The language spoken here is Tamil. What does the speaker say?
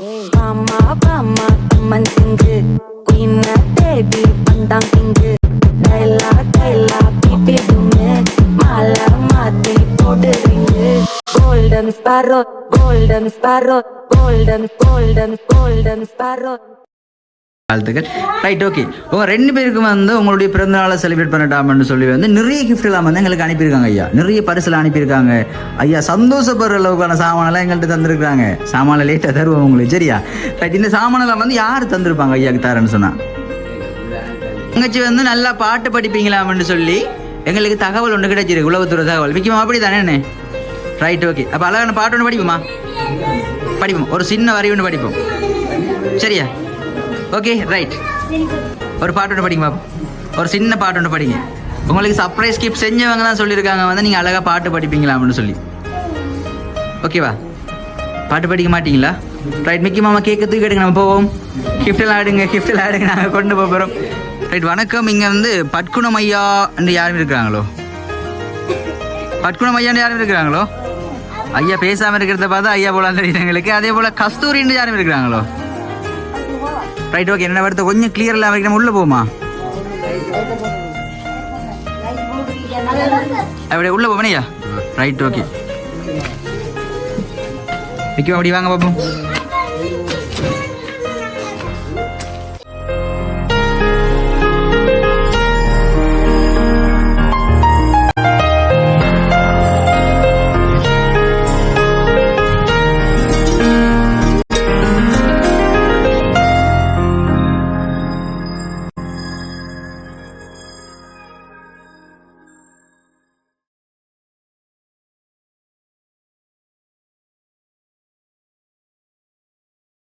Mama, mama, teman tinggi Queen baby, pandang tinggi Kaila, kaila, pipi dunge Malah mati, போடுறீங்க Golden sparrow, golden sparrow Golden, golden, golden sparrow வாழ்த்துக்கள். ரைட் ஓகே உங்கள் ரெண்டு பேருக்கும் வந்து உங்களுடைய பிறந்தநாளை செலிப்ரேட் பண்ணட்டாம்னு சொல்லி வந்து நிறைய கிஃப்ட்லாம் வந்து எங்களுக்கு அனுப்பியிருக்காங்க ஐயா. நிறைய பரிசுலாம் அனுப்பியிருக்காங்க. ஐயா சந்தோஷப்படுற அளவுக்கான சாமானெல்லாம் எங்கள்கிட்ட தந்திருக்காங்க சாமானை லேட்டாக தருவோம் உங்களுக்கு சரியா? ரைட் இந்த சாமானெல்லாம் வந்து யார் தந்திருப்பாங்க ஐயாக்கு தரேன்னு சொன்னால் தங்கச்சி வந்து நல்லா பாட்டு படிப்பீங்களாம்னு சொல்லி எங்களுக்கு தகவல் ஒன்று கிடைச்சிருக்கு உளவுத்துறை தகவல். முக்கியமாக அப்படி தானே ரைட் ஓகே அப்போ அழகான பாட்டு ஒன்று படிப்போமா? படிப்போம். ஒரு சின்ன வரி ஒன்று படிப்போம். சரியா? ஓகே ரைட் ஒரு பாட்டு ஒன்று படிங்க பாப்போம். ஒரு சின்ன பாட்டு ஒன்று படிங்க. உங்களுக்கு சர்ப்ரைஸ் கிஃப்ட் செஞ்சவங்க தான் சொல்லியிருக்காங்க வந்து நீங்கள் அழகாக பாட்டு படிப்பீங்களா அப்படின்னு சொல்லி. ஓகேவா பாட்டு படிக்க மாட்டீங்களா? ரைட் மிக்கி மாமா கேட்கறதுக்கு தூக்கி எடுங்க நம்ம போவோம். கிஃப்டெல்லாம் ஆடுங்க கிஃப்டெல்லாம் ஆடுங்க நாங்கள் கொண்டு போக போகிறோம் ரைட் வணக்கம். இங்கே வந்து பட்குணம் ஐயா என்று யாரும் இருக்கிறாங்களோ? பட்குணம் ஐயான்னு யாரும் இருக்கிறாங்களோ? ஐயா பேசாமல் இருக்கிறத பார்த்தா ஐயா போல தெரியுது எங்களுக்கு. அதே போல் கஸ்தூரின்னு யாரும் இருக்கிறாங்களோ? ரைட் ஓகே என்ன வருது? கொஞ்சம் கிளியர் இல்லாம நம்ம உள்ள போமா அப்படி உள்ள போவனையா ரைட் ஓகே விக்கி அப்படி வாங்க பாப்போம்.